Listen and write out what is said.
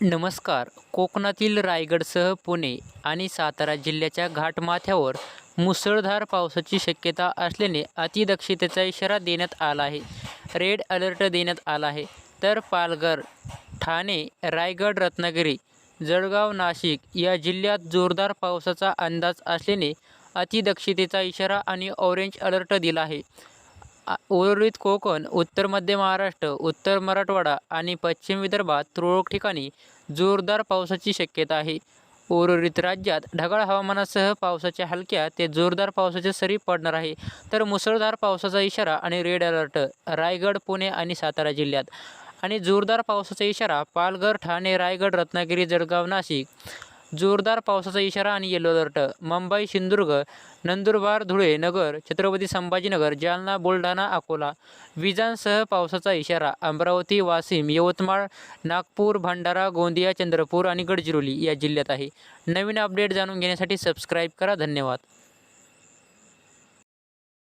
नमस्कार. कोकणातील रायगडसह पुणे आणि सातारा जिल्ह्याच्या घाटमाथ्यावर मुसळधार पावसाची शक्यता असल्याने अतिदक्षतेचा इशारा देण्यात आला आहे. रेड अलर्ट देण्यात आला आहे. तर पालघर ठाणे रायगड रत्नागिरी जळगाव नाशिक या जिल्ह्यात जोरदार पावसाचा अंदाज असल्याने अतिदक्षतेचा इशारा आणि ऑरेंज अलर्ट दिला आहे. उर्वरित कोकण उत्तर मध्य महाराष्ट्र उत्तर मराठवाडा आणि पश्चिम विदर्भात तुरळक ठिकाणी जोरदार पावसाची शक्यता आहे. उर्वरित राज्यात ढगाळ हवामानासह पावसाच्या हलक्या ते जोरदार पावसाच्या सरी पडणार आहे. तर मुसळधार पावसाचा इशारा आणि रेड अलर्ट रायगड पुणे आणि सातारा जिल्ह्यात. आणि जोरदार पावसाचा इशारा पालघर ठाणे रायगड रत्नागिरी जळगाव नाशिक. जोरदार पावसाचा इशारा आणि येलो अलर्ट मुंबई सिंधुदुर्ग नंदुरबार धुळे नगर छत्रपती संभाजीनगर जालना बुलढाणा अकोला. विजांसह पावसाचा इशारा. अमरावती वाशिम यवतमाळ नागपूर भंडारा गोंदिया चंद्रपूर आणि गडचिरोली या जिल्ह्यात आहे. नवीन अपडेट जाणून घेण्यासाठी सबस्क्राईब करा. धन्यवाद.